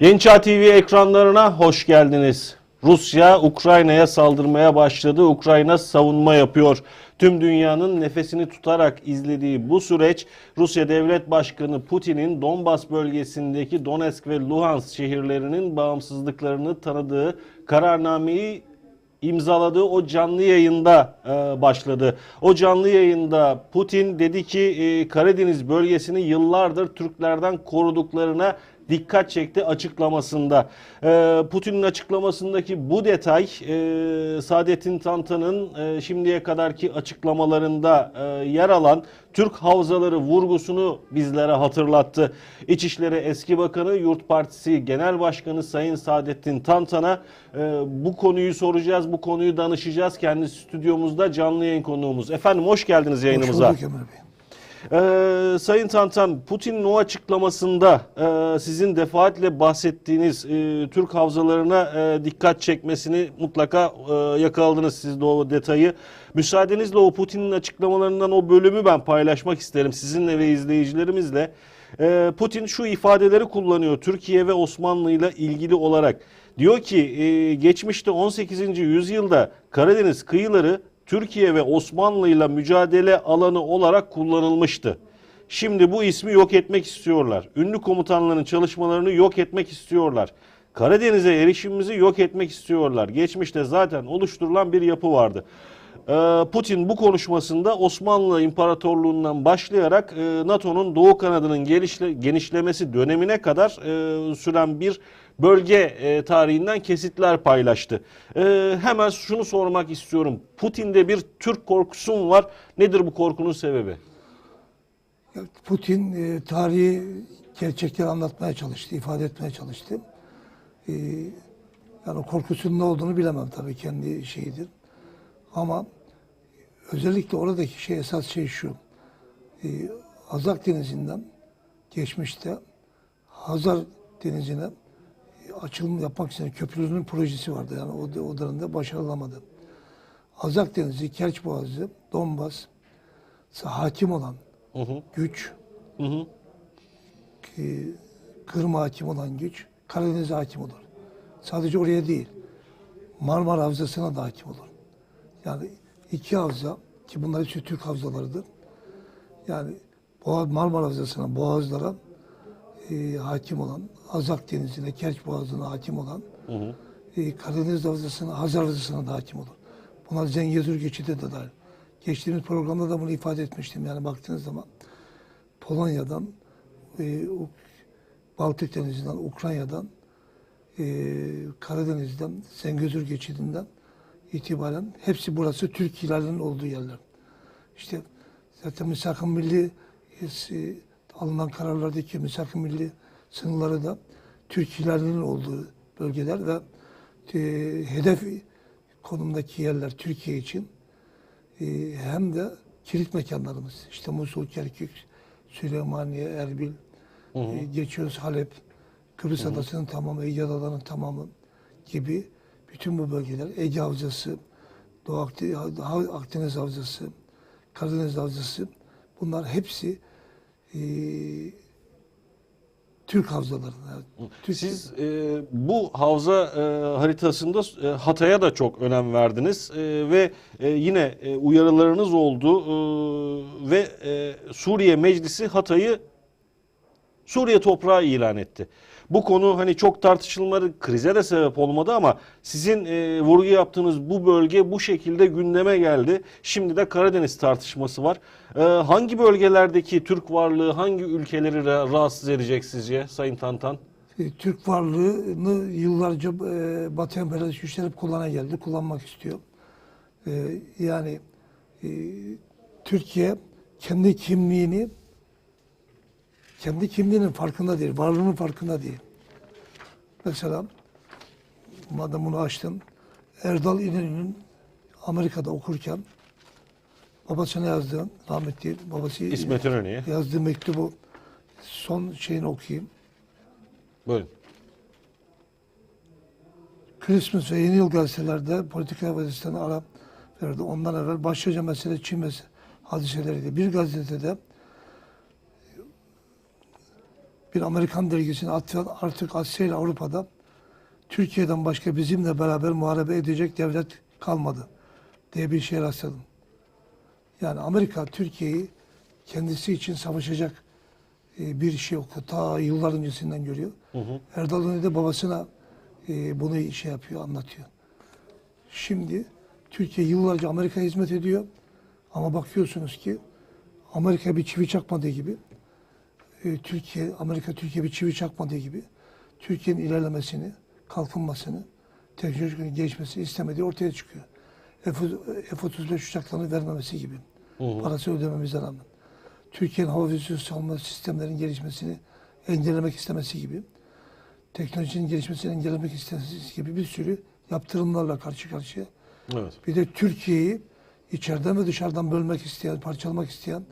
Gençağ TV ekranlarına hoş geldiniz. Rusya Ukrayna'ya saldırmaya başladı. Ukrayna savunma yapıyor. Tüm dünyanın nefesini tutarak izlediği bu süreç Rusya Devlet Başkanı Putin'in Donbas bölgesindeki Donetsk ve Luhansk şehirlerinin bağımsızlıklarını tanıdığı kararnameyi imzaladığı o canlı yayında e, başladı. O canlı yayında Putin dedi ki e, Karadeniz bölgesini yıllardır Türklerden koruduklarına dikkat çekti açıklamasında. E, Putin'in açıklamasındaki bu detay e, Saadettin Tantan'ın e, şimdiye kadarki açıklamalarında e, yer alan Türk havzaları vurgusunu bizlere hatırlattı. İçişleri Eski Bakanı Yurt Partisi Genel Başkanı Sayın Saadettin Tantan'a e, bu konuyu soracağız, bu konuyu danışacağız. Kendisi stüdyomuzda canlı yayın konuğumuz. Efendim hoş geldiniz yayınımıza. Hoş bulduk Emre Bey. Ee, Sayın Tantan, Putin'in o açıklamasında e, sizin defaatle bahsettiğiniz e, Türk havzalarına e, dikkat çekmesini mutlaka e, yakaladınız siz de o detayı. Müsaadenizle o Putin'in açıklamalarından o bölümü ben paylaşmak isterim sizinle ve izleyicilerimizle. E, Putin şu ifadeleri kullanıyor Türkiye ve Osmanlı ile ilgili olarak. Diyor ki e, geçmişte 18. yüzyılda Karadeniz kıyıları Türkiye ve Osmanlı ile mücadele alanı olarak kullanılmıştı. Şimdi bu ismi yok etmek istiyorlar. Ünlü komutanların çalışmalarını yok etmek istiyorlar. Karadeniz'e erişimimizi yok etmek istiyorlar. Geçmişte zaten oluşturulan bir yapı vardı. Ee, Putin bu konuşmasında Osmanlı İmparatorluğundan başlayarak e, NATO'nun Doğu kanadının genişlemesi dönemine kadar e, süren bir bölge e, tarihinden kesitler paylaştı. E, hemen şunu sormak istiyorum. Putin'de bir Türk korkusu mu var? Nedir bu korkunun sebebi? Putin e, tarihi gerçekleri anlatmaya çalıştı, ifade etmeye çalıştı. E, yani korkusunun ne olduğunu bilemem tabii kendi şeyidir. Ama özellikle oradaki şey esas şey şu. E, Azak Denizi'nden geçmişte Hazar Denizi'ne açılım yapmak için köprünün projesi vardı. Yani o, o dönemde başarılamadı. Azak Denizi, Kerç Boğazı, Donbas hakim olan Hı hı, güç, hı hı. e, Kırım'a hakim olan güç Karadeniz'e hakim olur. Sadece oraya değil, Marmara Havzası'na da hakim olur. Yani iki havza ki bunlar hepsi Türk havzalarıdır. Yani Marmara Havzası'na, Boğazlara e, hakim olan, Azak Denizi'ne, Kerç Boğazı'na hakim olan, e, Karadeniz Havzası'na, Hazar Havzası'na da hakim olur. Bunlar Zengezur geçidi de dahil. Geçtiğimiz programda da bunu ifade etmiştim. Yani baktığınız zaman Polonya'dan, e, Baltık Denizi'nden, Ukrayna'dan, e, Karadeniz'den, Zengezur geçidinden itibaren hepsi burası Türk ilerlerinin olduğu yerler. İşte zaten misak-ı milli e, alınan kararlardaki misak-ı milli sınırları da Türk ilerlerinin olduğu bölgeler ve e, hedef konumdaki yerler Türkiye için e, hem de kilit mekanlarımız. İşte Musul, Kerkük, Süleymaniye, Erbil, e, geçiyoruz Halep, Kıbrıs Adası'nın tamamı, Ege Adaları'nın tamamı gibi bütün bu bölgeler, Ege Havzası, Doğu Akdeniz Havzası, Karadeniz Havzası bunlar hepsi e, Türk havzaları. Yani Türk- Siz e, bu havza e, haritasında e, Hatay'a da çok önem verdiniz E, ve e, yine e, uyarılarınız oldu E, ve e, Suriye Meclisi Hatay'ı Suriye toprağı ilan etti. Bu konu hani çok tartışılmadı, krize de sebep olmadı ama sizin e, vurgu yaptığınız bu bölge bu şekilde gündeme geldi. Şimdi de Karadeniz tartışması var. E, hangi bölgelerdeki Türk varlığı hangi ülkeleri ra- rahatsız edecek sizce Sayın Tantan? E, Türk varlığını yıllarca e, Batı emperyalist güçler hep kullanan geldi, kullanmak istiyor. E, yani e, Türkiye kendi kimliğini kendi kimliğinin farkında değil, varlığının farkında değil. Mesela madem bunu açtım, Erdal İnönü'nün Amerika'da okurken babasına yazdığı, rahmetli babası İsmet İnönü'ye. yazdığı mektubu son şeyini okuyayım. Buyurun. Christmas ve Yeni Yıl gazetelerde politika gazetesine ara verdi. Ondan evvel başlıca mesele Çin hadiseleriydi. Bir gazetede bir Amerikan dergisine artık, artık Asya ile Avrupa'da Türkiye'den başka bizimle beraber muharebe edecek devlet kalmadı diye bir şey rastladım. Yani Amerika Türkiye'yi kendisi için savaşacak e, bir şey yok. Ta yıllar öncesinden görüyor. Erdal Önü babasına e, bunu şey yapıyor, anlatıyor. Şimdi Türkiye yıllarca Amerika'ya hizmet ediyor. Ama bakıyorsunuz ki Amerika bir çivi çakmadığı gibi e, Türkiye, Amerika Türkiye bir çivi çakmadığı gibi Türkiye'nin ilerlemesini, kalkınmasını, teknolojik gelişmesini istemediği ortaya çıkıyor. F- F-35 uçaklarını vermemesi gibi. Parası ödememize rağmen. Türkiye'nin hava füzesi savunma sistemlerinin gelişmesini engellemek istemesi gibi. Teknolojinin gelişmesini engellemek istemesi gibi bir sürü yaptırımlarla karşı karşıya. Evet. Bir de Türkiye'yi içeriden ve dışarıdan bölmek isteyen, parçalamak isteyen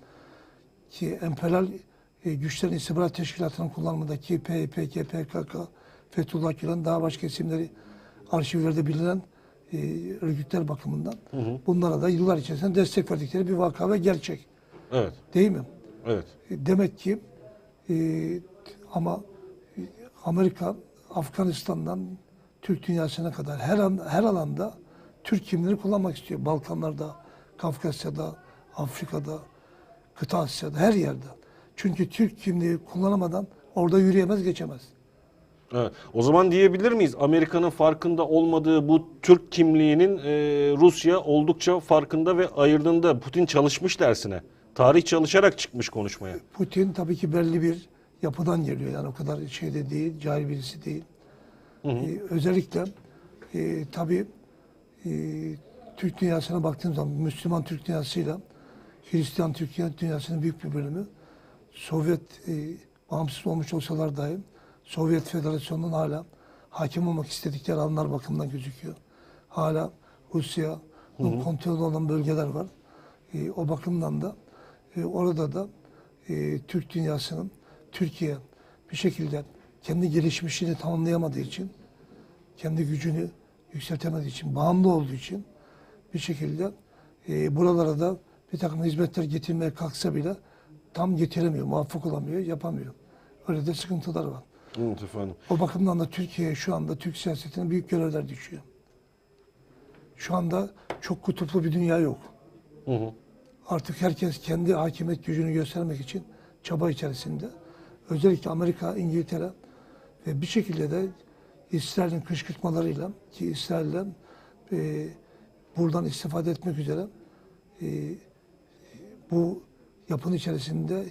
ki emperyal e, güçlerin istihbarat teşkilatının kullanımındaki PYP, PKK, Fethullah Gülen daha başka isimleri arşivlerde bilinen e, örgütler bakımından bunlara da yıllar içerisinde destek verdikleri bir vaka ve gerçek. Evet. Değil mi? Evet. E, Demek ki e, ama Amerika Afganistan'dan Türk dünyasına kadar her an, her alanda Türk kimliğini kullanmak istiyor. Balkanlarda, Kafkasya'da, Afrika'da, kıta Asya'da her yerde. Çünkü Türk kimliği kullanamadan orada yürüyemez, geçemez. Evet. O zaman diyebilir miyiz Amerika'nın farkında olmadığı bu Türk kimliğinin e, Rusya oldukça farkında ve ayırdığında Putin çalışmış dersine. Tarih çalışarak çıkmış konuşmaya. Putin tabii ki belli bir yapıdan geliyor. Yani o kadar şeyde değil, cahil birisi değil. Ee, özellikle e, tabii e, Türk dünyasına baktığım zaman Müslüman Türk dünyasıyla Hristiyan Türk dünyasının büyük bir bölümü Sovyet e, bağımsız olmuş olsalar dahi Sovyet Federasyonu'nun hala hakim olmak istedikleri alanlar bakımından gözüküyor. Hala Rusya'nın kontrolü olan bölgeler var. E, o bakımdan da e, orada da e, Türk dünyasının Türkiye bir şekilde kendi gelişmişliğini tamamlayamadığı için, kendi gücünü yükseltemediği için, bağımlı olduğu için bir şekilde e, buralara da bir takım hizmetler getirmeye kalksa bile tam getiremiyor, muvaffak olamıyor, yapamıyor. Öyle de sıkıntılar var. Evet efendim. O bakımdan da Türkiye şu anda Türk siyasetine büyük görevler düşüyor. Şu anda çok kutuplu bir dünya yok. Hı hı. Artık herkes kendi hakimiyet gücünü göstermek için çaba içerisinde. Özellikle Amerika, İngiltere ve bir şekilde de İsrail'in kışkırtmalarıyla ki İsrail'le e, buradan istifade etmek üzere e, bu yapının içerisinde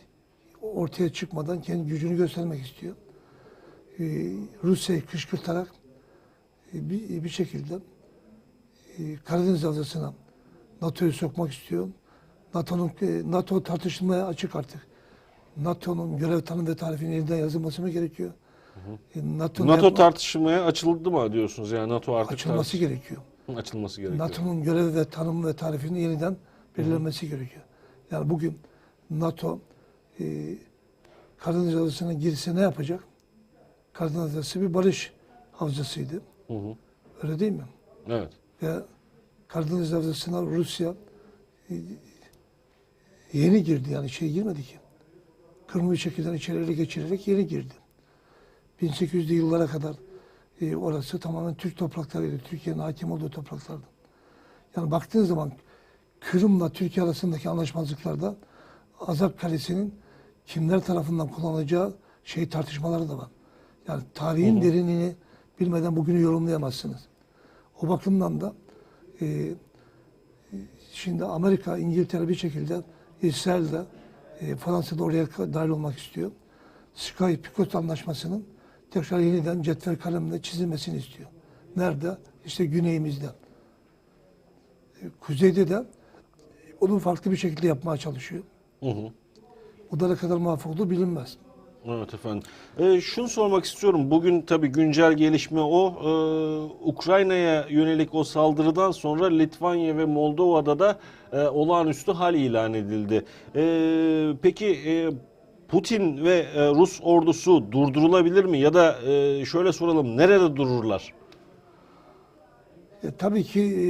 ortaya çıkmadan kendi gücünü göstermek istiyor. E, Rusya'yı kışkırtarak e, bir, bir şekilde e, Karadeniz Havzası'na NATO'yu sokmak istiyor. NATO'nun e, NATO tartışılmaya açık artık. NATO'nun görev tanım ve tarifinin yeniden yazılması mı gerekiyor? E, NATO'nun NATO yapma- tartışmaya açıldı mı diyorsunuz? Yani NATO artık açılması gerekiyor. açılması gerekiyor. NATO'nun görev ve tanım ve tarifinin yeniden belirlenmesi gerekiyor. Yani bugün NATO e, Karadeniz Havzası'na girse ne yapacak? Karadeniz Havzası bir barış havzasıydı. Hı hı. Öyle değil mi? Evet. ve Karadeniz Havzası'na Rusya e, yeni girdi yani şey girmedi ki. Kırmızı şekilden içeri ele geçirerek yeni girdi. 1800'lü yıllara kadar e, orası tamamen Türk topraklarıydı. Türkiye'nin hakim olduğu topraklardı. Yani baktığın zaman Kırım'la Türkiye arasındaki anlaşmazlıklarda Azak Kalesi'nin kimler tarafından kullanılacağı şey tartışmaları da var. Yani tarihin derinliğini bilmeden bugünü yorumlayamazsınız. O bakımdan da e, şimdi Amerika, İngiltere bir şekilde İsrail'de, e, Fransa'da oraya ka- dahil olmak istiyor. Sky-Picot anlaşmasının tekrar yeniden cetvel kalemle çizilmesini istiyor. Nerede? İşte güneyimizde. E, kuzeyde de onu farklı bir şekilde yapmaya çalışıyor. Hı hı. Bu da ne kadar muvaffak olduğu bilinmez. Evet efendim. Ee, şunu sormak istiyorum. Bugün tabii güncel gelişme o. Ee, Ukrayna'ya yönelik o saldırıdan sonra Litvanya ve Moldova'da da e, olağanüstü hal ilan edildi. Ee, peki e, Putin ve e, Rus ordusu durdurulabilir mi? Ya da e, şöyle soralım, nerede dururlar? E, tabii ki e,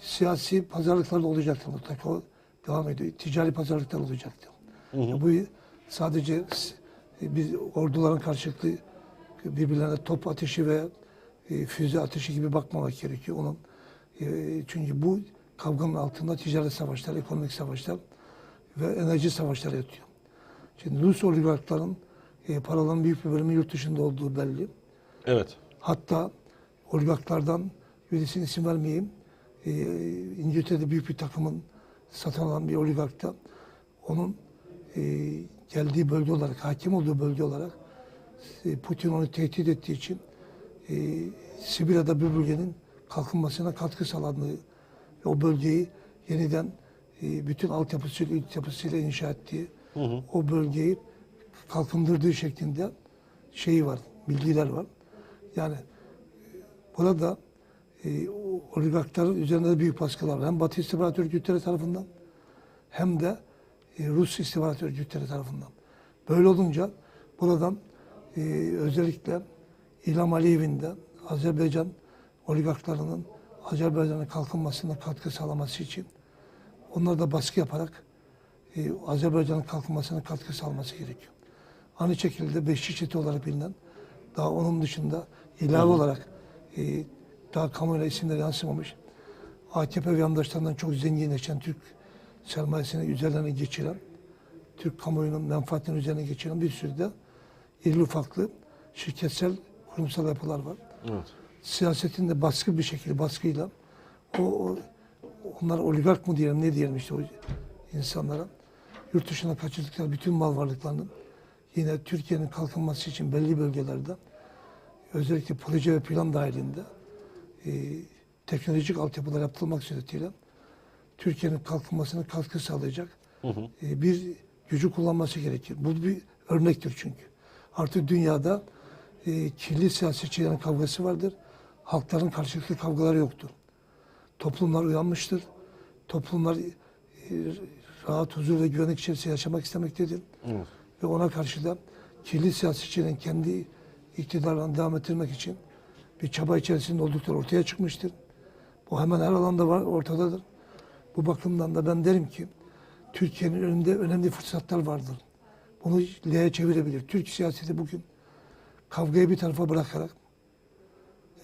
siyasi pazarlıklar da olacaktır mutlaka. Devam ediyor. Ticari pazarlıklar olacaktır. E, bu sadece e, biz orduların karşılıklı birbirlerine top ateşi ve e, füze ateşi gibi bakmamak gerekiyor. Onun e, çünkü bu kavganın altında ticaret savaşları, ekonomik savaşlar ve enerji savaşları yatıyor. Şimdi Rus oligarkların e, paraların büyük bir bölümü yurt dışında olduğu belli. Evet. Hatta oligarklardan birisinin isim vermeyeyim. E, İngiltere'de büyük bir takımın satın alan bir oligarkta onun e, geldiği bölge olarak, hakim olduğu bölge olarak e, Putin onu tehdit ettiği için e, Sibirya'da bir bölgenin kalkınmasına katkı sağladığı ve o bölgeyi yeniden e, bütün altyapısıyla, altyapısıyla inşa ettiği, o bölgeyi kalkındırdığı şeklinde şeyi var, bilgiler var. Yani burada e, oligarkların üzerinde de büyük baskılar var. Hem Batı istihbarat örgütleri tarafından hem de e, Rus istihbarat örgütleri tarafından. Böyle olunca buradan e, özellikle İlham Aliyev'in de Azerbaycan oligarklarının Azerbaycan'ın kalkınmasına katkı sağlaması için onlar da baskı yaparak e, Azerbaycan'ın kalkınmasına katkı sağlaması gerekiyor. Aynı şekilde Beşiktaş olarak bilinen daha onun dışında ilave olarak e, daha kamuoyuna isimleri yansımamış AKP ve yandaşlarından çok zenginleşen Türk sermayesini üzerlerine geçiren Türk kamuoyunun menfaatini üzerine geçiren bir sürü de irili ufaklı şirketsel kurumsal yapılar var. Evet. Siyasetin de baskı bir şekilde baskıyla o, o onlar oligark mı diyelim ne diyelim işte o insanlara yurt dışına kaçırdıkları bütün mal varlıklarının yine Türkiye'nin kalkınması için belli bölgelerde özellikle proje ve plan dahilinde e, teknolojik altyapılar yaptırılmak suretiyle Türkiye'nin kalkınmasına katkı sağlayacak e, bir gücü kullanması gerekir. Bu bir örnektir çünkü. Artık dünyada e, kirli siyasetçilerin kavgası vardır. Halkların karşılıklı kavgaları yoktur. Toplumlar uyanmıştır. Toplumlar e, rahat, huzur ve güvenlik içerisinde yaşamak istemektedir. Evet. Ve ona karşı da kirli siyasetçilerin kendi iktidarlarını devam ettirmek için bir çaba içerisinde oldukları ortaya çıkmıştır. Bu hemen her alanda var, ortadadır. Bu bakımdan da ben derim ki Türkiye'nin önünde önemli fırsatlar vardır. Bunu L'ye çevirebilir. Türk siyaseti bugün kavgayı bir tarafa bırakarak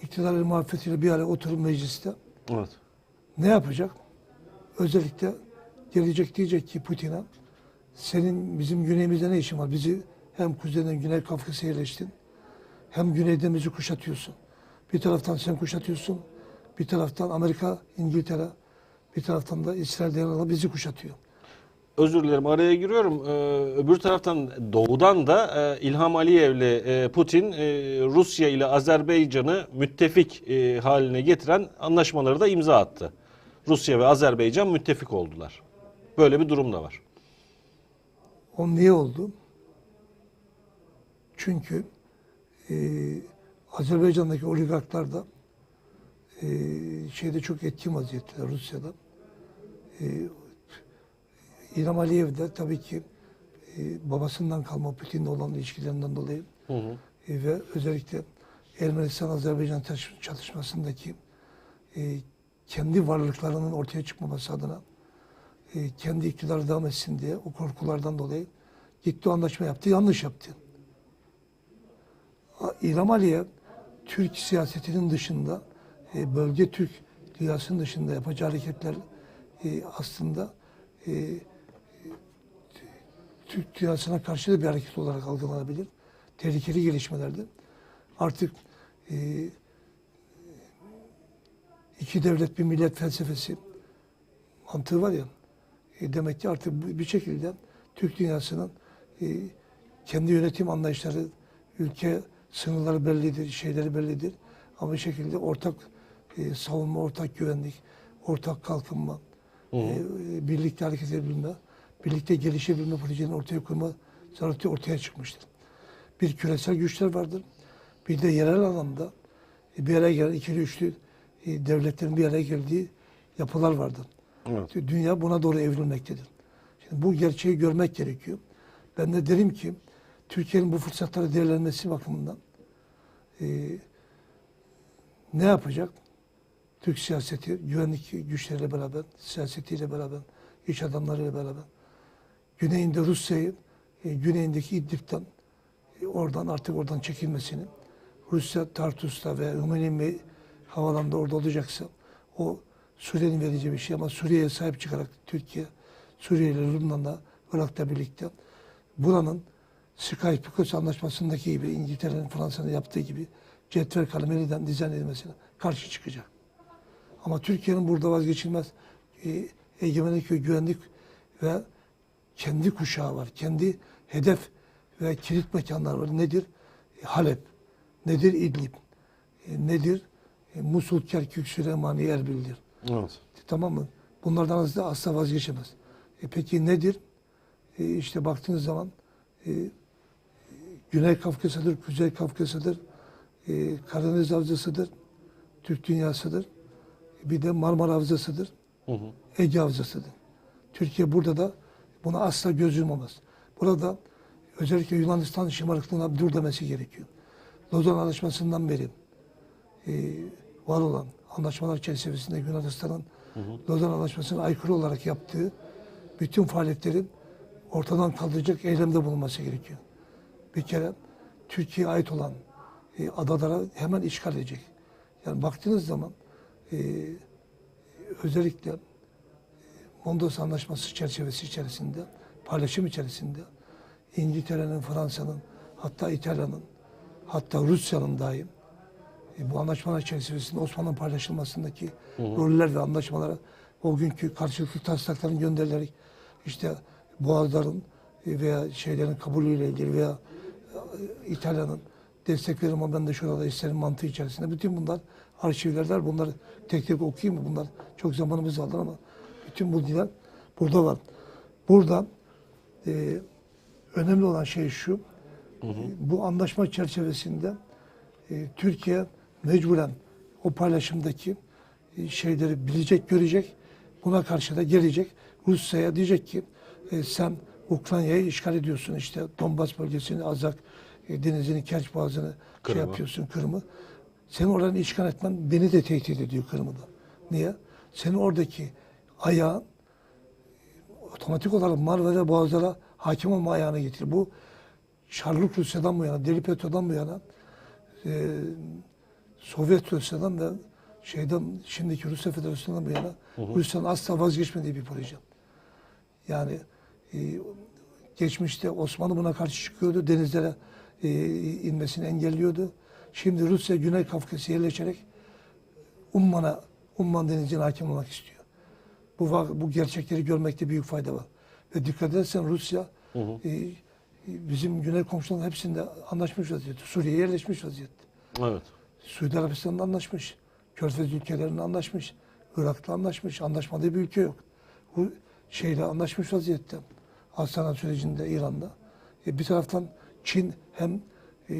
iktidar ve muhalefetiyle bir araya oturup mecliste Evet. ne yapacak? Özellikle gelecek diyecek ki Putin'e senin bizim güneyimizde ne işin var? Bizi hem kuzeyden Güney Kafkas'a yerleştin hem güneyden bizi kuşatıyorsun. Bir taraftan sen kuşatıyorsun, bir taraftan Amerika, İngiltere, bir taraftan da İsrail bizi kuşatıyor. Özür dilerim araya giriyorum. Ee, öbür taraftan doğudan da e, İlham Aliyev'le e, Putin e, Rusya ile Azerbaycan'ı müttefik e, haline getiren anlaşmaları da imza attı. Rusya ve Azerbaycan müttefik oldular. Böyle bir durum da var. O niye oldu? Çünkü e, Azerbaycan'daki oligarklar da e, şeyde çok etkin vaziyetteler Rusya'da. E, İlham Aliyev de tabii ki e, babasından kalma Putin'le olan ilişkilerinden dolayı Hı hı. e, ve özellikle Ermenistan-Azerbaycan çatışmasındaki e, kendi varlıklarının ortaya çıkmaması adına e, kendi iktidarı devam etsin diye o korkulardan dolayı gitti o anlaşma yaptı. Yanlış yaptı. İlham Aliyev Türk siyasetinin dışında e, bölge Türk dünyasının dışında yapacağı hareketler e, aslında e, Türk dünyasına karşı da bir hareket olarak algılanabilir. Tehlikeli gelişmelerdi. Artık e, iki devlet bir millet felsefesi mantığı var ya. e, demek ki artık bir şekilde Türk dünyasının e, kendi yönetim anlayışları, ülke sınırları bellidir, şeyleri bellidir. Ama bir şekilde ortak e, savunma, ortak güvenlik, ortak kalkınma, e, e, birlikte hareket edebilme, birlikte gelişebilme projelerini ortaya koyma zarureti ortaya çıkmıştır. Bir küresel güçler vardır. Bir de yerel alanda e, bir araya gelen ikili üçlü e, devletlerin bir araya geldiği yapılar vardır. Evet. Dünya buna doğru evrilmektedir. Şimdi bu gerçeği görmek gerekiyor. Ben de derim ki Türkiye'nin bu fırsatları değerlenmesi bakımından e, ne yapacak? Türk siyaseti, güvenlik güçleriyle beraber, siyasetiyle beraber, iş adamlarıyla beraber, güneyinde Rusya'yı, e, güneyindeki İdlib'den e, oradan artık oradan çekilmesini, Rusya Tartus'ta ve Rumeli havalarında orada olacaksa o Suriye'nin vereceği bir şey ama Suriye'ye sahip çıkarak Türkiye, Suriye ile Lübnan'la, Irak'ta birlikte buranın Skype-Picos anlaşmasındaki gibi İngiltere'nin Fransa'nın yaptığı gibi cetvel kalemeli'den dizayn edilmesine karşı çıkacak. Ama Türkiye'nin burada vazgeçilmez e, egemenlik ve güvenlik ve kendi kuşağı var. Kendi hedef ve kilit mekanlar var. Nedir? E, Halep. Nedir? İdlib. E, nedir? E, Musul, Kerkük, Süleymaniye, Erbil'dir. Evet. Tamam mı? Bunlardan asla, asla vazgeçemez. E peki nedir? E işte baktığınız zaman e, Güney Kafkasya'dır, Kuzey Kafkasya'dır, e, Karadeniz Havzası'dır, Türk Dünyası'dır. Bir de Marmara Havzası'dır, Hı hı. Ege Havzası'dır. Türkiye burada da buna asla göz yumamaz. Burada özellikle Yunanistan şımarıklığına dur demesi gerekiyor. Lozan Anlaşması'ndan beri e, var olan anlaşmalar çerçevesinde Yunanistan'ın Lozan Anlaşması'na aykırı olarak yaptığı bütün faaliyetlerin ortadan kaldıracak eylemde bulunması gerekiyor. Bir kere Türkiye'ye ait olan e, adalara hemen işgal edecek. Yani baktığınız zaman e, özellikle e, Mondros Anlaşması çerçevesi içerisinde, paylaşım içerisinde İngiltere'nin, Fransa'nın, hatta İtalya'nın, hatta Rusya'nın dahi e, bu anlaşmalar çerçevesinde Osmanlı'nın paylaşılmasındaki roller ve anlaşmalara o günkü karşılıklı taslakların gönderilerek işte boğazların e, veya şeylerin kabulüyle ilgili veya İtalya'nın destek verim ama ben de şurada isterim mantığı içerisinde. Bütün bunlar arşivlerler. Bunları tek tek okuyayım mı? Bunlar çok zamanımız alır ama bütün bu diler burada var. Burada e, önemli olan şey şu. e, Bu anlaşma çerçevesinde e, Türkiye mecburen o paylaşımdaki e, şeyleri bilecek, görecek. Buna karşı da gelecek. Rusya'ya diyecek ki e, sen Ukrayna'yı işgal ediyorsun. işte Donbas bölgesini, Azak e, denizini, Kerç Boğazı'nı şey Kırım'ı. yapıyorsun, Kırım'ı. Senin oradan işgal etmen beni de tehdit ediyor Kırım'ı da. Niye? Senin oradaki ayağın otomatik olarak Marmara Boğazı'na hakim olma ayağına getirir. Bu Şarlık Rusya'dan bu yana, Deli Petro'dan bu yana e, Sovyet Rusya'dan ve şeyden şimdiki Rusya Federasyonu'ndan bu yana Rusya'nın asla vazgeçmediği bir proje. Yani e, geçmişte Osmanlı buna karşı çıkıyordu. Denizlere e, inmesini engelliyordu. Şimdi Rusya Güney Kafkasya'ya yerleşerek Umman'a, Umman denizine hakim olmak istiyor. Bu, bu gerçekleri görmekte büyük fayda var. Ve dikkat edersen Rusya e, bizim güney komşuların hepsinde anlaşmış vaziyette. Suriye'ye yerleşmiş vaziyette. Evet. Suudi Arabistan'da anlaşmış. Körfez ülkelerinde anlaşmış. Irak'ta anlaşmış. Anlaşmadığı bir ülke yok. Bu şeyle anlaşmış vaziyette. Astana sürecinde İran'da. E, bir taraftan Çin hem e,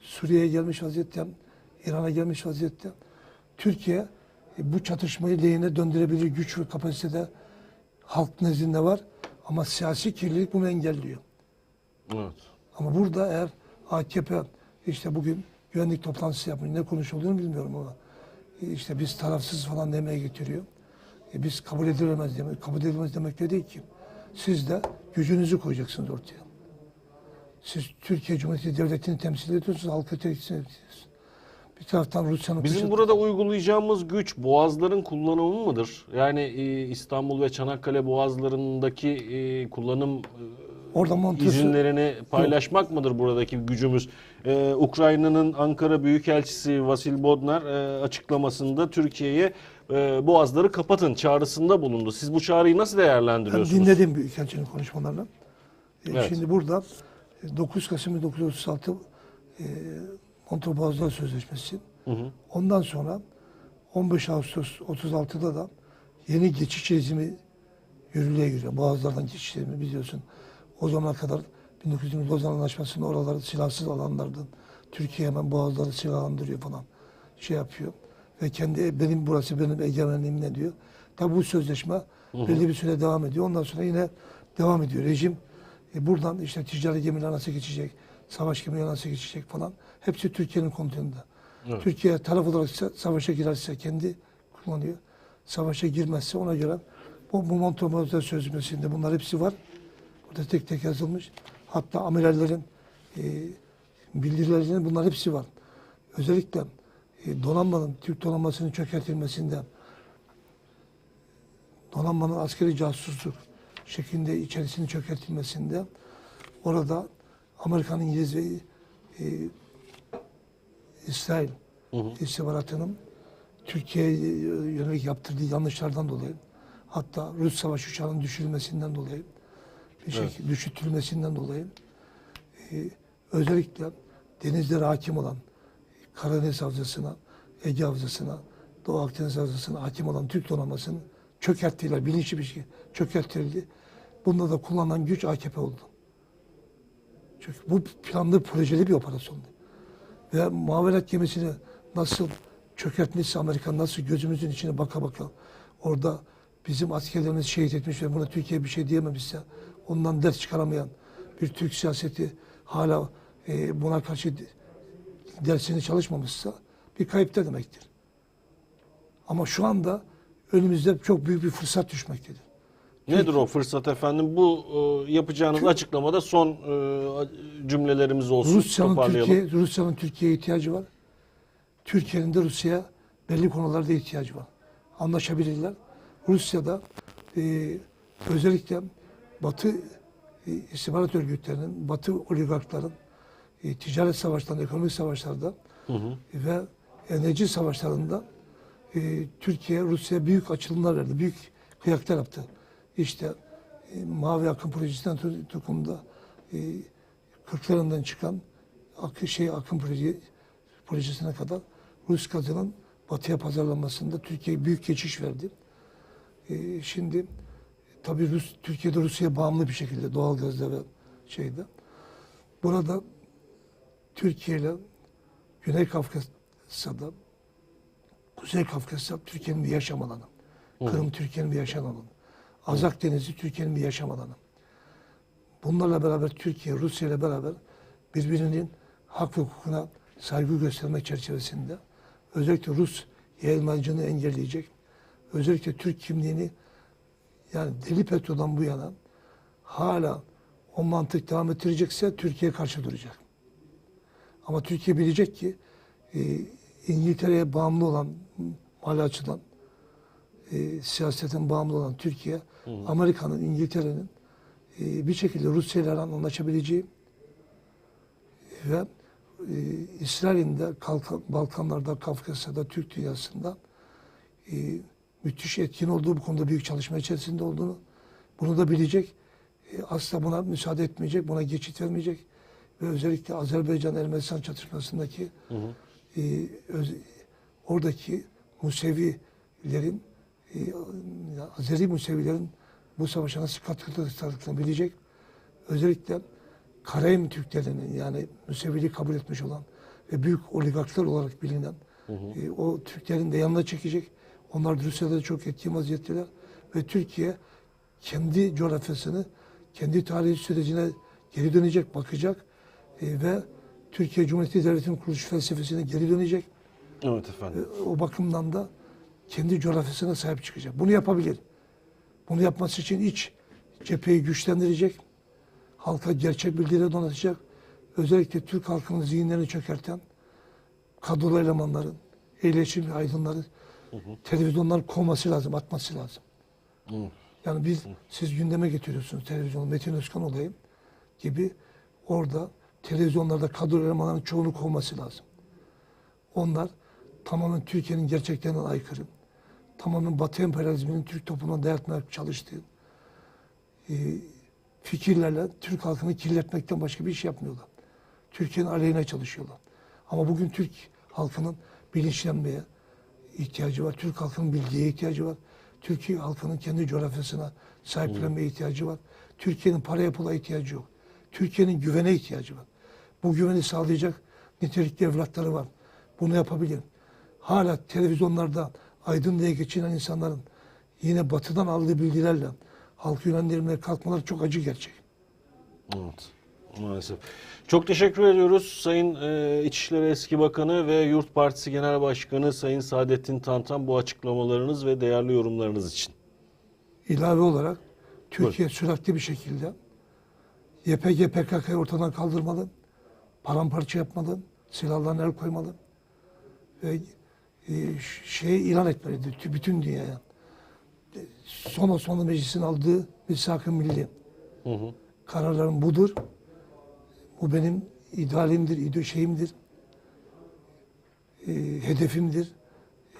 Suriye'ye gelmiş vaziyette hem İran'a gelmiş vaziyette. Türkiye e, bu çatışmayı lehine döndürebilir güç ve kapasitede halk nezdinde var. Ama siyasi kirlilik bunu engelliyor. Evet. Ama burada eğer AKP işte bugün güvenlik toplantısı yapmış ne konuşulduğunu bilmiyorum ama e, işte biz tarafsız falan demeye getiriyor. E biz kabul edilemez demek. Kabul edilemez demek de değil ki. Siz de gücünüzü koyacaksınız ortaya. Siz Türkiye Cumhuriyeti Devleti'ni temsil ediyorsunuz, halkı temsil ediyorsunuz. Bir taraftan Rusya'nın Bizim kuşat- burada uygulayacağımız güç boğazların kullanımı mıdır? Yani e, İstanbul ve Çanakkale boğazlarındaki e, kullanım e, orada Montreux'u izinlerini paylaşmak mıdır buradaki gücümüz? Ee, Ukrayna'nın Ankara Büyükelçisi Vasil Bodnar e, açıklamasında Türkiye'ye e, boğazları kapatın çağrısında bulundu. Siz bu çağrıyı nasıl Ben değerlendiriyorsunuz? dinledim Büyükelçinin konuşmalarını. E, Evet. Şimdi burada 9 Kasım 1936 e, Montreux Sözleşmesi. Hı hı. Ondan sonra 15 Ağustos 36'da da yeni geçiş rejimi yürürlüğe giriyor. Boğazlardan geçiş rejimi biliyorsun. O zamana kadar 1920 Lozan Anlaşması'nda oraları silahsız alanlardan Türkiye hemen boğazları silahlandırıyor falan. Şey yapıyor. Ve kendi benim burası benim egemenliğim ne diyor. Tabi bu sözleşme belli bir süre devam ediyor. Ondan sonra yine devam ediyor. Rejim e, buradan işte ticari gemiler nasıl geçecek, savaş gemileri nasıl geçecek falan. Hepsi Türkiye'nin kontrolünde. Evet. Türkiye taraf olarak sa- savaşa girerse kendi kullanıyor. Savaşa girmezse ona göre bu, Montreux Sözleşmesi'nde bunlar hepsi var. Burada tek tek yazılmış. Hatta amirallerin e, bildirilerinde bunlar hepsi var. Özellikle e, donanmanın, Türk donanmasının çökertilmesinden, donanmanın askeri casusluk şeklinde içerisinin çökertilmesinde orada Amerikan, İngiliz ve e, İsrail istihbaratının Türkiye'ye yönelik yaptırdığı yanlışlardan dolayı hatta Rus savaş uçağının düşürülmesinden dolayı bir şekilde düşürtülmesinden dolayı e, özellikle denizlere hakim olan Karadeniz Havzası'na, Ege Havzası'na, Doğu Akdeniz Havzası'na hakim olan Türk donanmasını çökerttiler. Bilinçli bir şey çökerttirildi. Bunda da kullanılan güç AKP oldu. Çünkü bu planlı, projeli bir operasyondu. Ve muavelet gemisini nasıl çökertmişse Amerika nasıl gözümüzün içine baka baka orada bizim askerlerimiz şehit etmiş ve buna Türkiye bir şey diyememişse ondan ders çıkaramayan bir Türk siyaseti hala e, buna karşı dersini çalışmamışsa bir kayıpta demektir. Ama şu anda önümüzde çok büyük bir fırsat düşmektedir. Nedir o fırsat efendim? Bu e, yapacağınız açıklamada son e, cümlelerimiz olsun. Rusya'nın. Türkiye Rusya'nın Türkiye'ye ihtiyacı var. Türkiye'nin de Rusya'ya belli konularda ihtiyacı var. Anlaşabilirler. Rusya'da e, özellikle Batı e, istihbarat örgütlerinin, Batı oligarkların e, ticaret savaşlarında, ekonomik savaşlarda ve enerji savaşlarında e, Türkiye, Rusya büyük açılımlar verdi. Büyük kıyaklar yaptı. İşte e, Mavi Akım projesinden tut- tutumda e, Kırklareli'nden çıkan akı, şey, akım proje, projesine kadar Rus gazının batıya pazarlanmasında Türkiye büyük geçiş verdi. E, şimdi tabii Rus, Türkiye'de Rusya'ya bağımlı bir şekilde doğalgazda ve şeyde. Burada Türkiye ile Güney Kafkasya'da Kuzey Kafkasya Türkiye'nin bir yaşam alanı. Kırım Türkiye'nin bir yaşam alanı. Azak Denizi Türkiye'nin bir yaşam alanı. Bunlarla beraber Türkiye, Rusya ile beraber birbirinin hak ve hukukuna saygı göstermek çerçevesinde özellikle Rus yayılmacılığını engelleyecek, özellikle Türk kimliğini yani Deli Petro'dan bu yana hala o mantık devam ettirecekse Türkiye karşı duracak. Ama Türkiye bilecek ki e, İngiltere'ye bağımlı olan mali açıdan e, siyasetin bağımlı olan Türkiye, Amerika'nın, İngiltere'nin e, bir şekilde Rusya ile anlaşabileceği ve e, İsrail'in de Balkanlarda, Kafkasya'da, Türk dünyasında e, müthiş etkin olduğu bu konuda büyük çalışma içerisinde olduğunu, bunu da bilecek. E, asla buna müsaade etmeyecek, buna geçit vermeyecek ve özellikle Azerbaycan-Ermenistan çatışmasındaki e, öz- oradaki Musevilerin e, Azeri Musevilerin bu savaşa nasıl katıldıklarını bilecek. Özellikle Karayem Türklerinin yani Museviliği kabul etmiş olan ve büyük oligarklar olarak bilinen e, o Türklerin de yanına çekecek. Onlar Rusya'da da çok etkin vaziyetteler ve Türkiye kendi coğrafyasını, kendi tarihi sürecine geri dönecek, bakacak e, ve Türkiye Cumhuriyeti Devleti'nin kuruluş felsefesine geri dönecek. Evet efendim. E, o bakımdan da kendi coğrafyasına sahip çıkacak. Bunu yapabilir. Bunu yapması için iç cepheyi güçlendirecek. Halka gerçek bilgileri donatacak. Özellikle Türk halkının zihinlerini çökerten kadrolu elemanların, eğleşim aydınları televizyonlar kovması lazım, atması lazım. Yani biz, siz gündeme getiriyorsunuz televizyonu, Metin Özkan olayım gibi orada televizyonlarda kadrolu elemanların çoğunu kovması lazım. Onlar tamamen Türkiye'nin gerçeklerine aykırı, tamamen Batı emperyalizminin Türk toplumuna dayatmaya çalıştığı e, fikirlerle Türk halkını kirletmekten başka bir iş yapmıyorlar. Türkiye'nin aleyhine çalışıyorlar. Ama bugün Türk halkının bilinçlenmeye ihtiyacı var. Türk halkının bilgiye ihtiyacı var. Türkiye halkının kendi coğrafyasına sahiplenmeye ihtiyacı var. Türkiye'nin paraya pula ihtiyacı yok. Türkiye'nin güvene ihtiyacı var. Bu güveni sağlayacak nitelikli evlatları var. Bunu yapabilir. Hala televizyonlarda aydın diye geçinen insanların yine batıdan aldığı bilgilerle halkı yönlendirmeye kalkmaları çok acı gerçek. Evet. Maalesef. Çok teşekkür ediyoruz Sayın e, İçişleri Eski Bakanı ve Yurt Partisi Genel Başkanı Sayın Saadettin Tantan bu açıklamalarınız ve değerli yorumlarınız için. İlave olarak Türkiye süratli bir şekilde YPG PKK'yı ortadan kaldırmalı. paramparça yapmalı, silahlarına el koymalı ve şey ilan etmelidir tü- bütün dünyaya. E, Son Osmanlı Meclisi'nin aldığı misak-ı milli Hı hı. kararlarım budur. Bu benim idealimdir, ide şeyimdir. E, hedefimdir.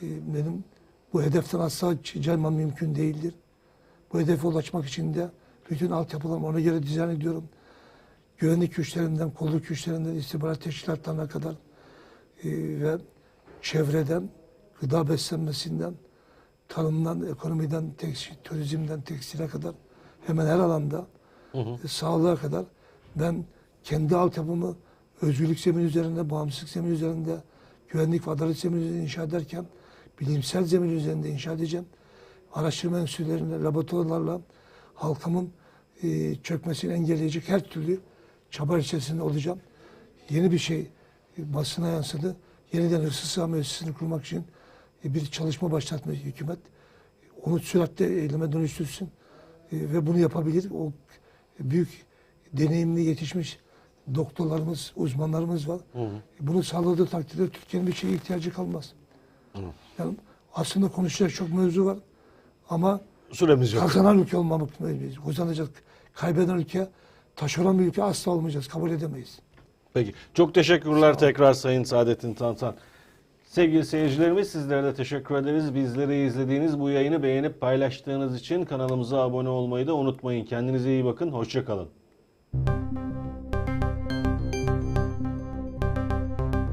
E, benim bu hedeften asla caymam mümkün değildir. Bu hedefe ulaşmak için de bütün altyapılarımı ona göre dizayn ediyorum. Güvenlik güçlerinden, kolluk güçlerinden, istihbarat teşkilatlarına kadar e, ve çevreden, gıda beslenmesinden, tarımdan, ekonomiden, tekstil, turizmden, tekstile kadar hemen her alanda e, sağlığa kadar ben kendi altyapımı özgürlük zemini üzerinde, bağımsızlık zemini üzerinde, güvenlik ve adalet zemini üzerinde inşa ederken bilimsel zemin üzerinde inşa edeceğim. Araştırma enstitülerinde, laboratuvarlarla halkımın e, çökmesini engelleyecek her türlü çaba içerisinde olacağım. Yeni bir şey e, basına yansıdı. Yeniden hırsız müessesesini kurmak için bir çalışma başlatmış hükümet. Onu süratle eyleme dönüştürsün e, ve bunu yapabilir. O büyük deneyimli yetişmiş doktorlarımız, uzmanlarımız var. Bunu sağladığı takdirde Türkiye'nin bir şeye ihtiyacı kalmaz. Yani aslında konuşacak çok mevzu var ama Süremiz yok. kazanan ülke olmamak mecburiyiz. Kazanacak, kaybeden ülke, taşeron bir ülke asla olmayacağız. Kabul edemeyiz. Peki. Çok teşekkürler tekrar Sayın Saadettin Tantan. Sevgili seyircilerimiz sizlere de teşekkür ederiz. Bizleri izlediğiniz bu yayını beğenip paylaştığınız için kanalımıza abone olmayı da unutmayın. Kendinize iyi bakın. Hoşçakalın.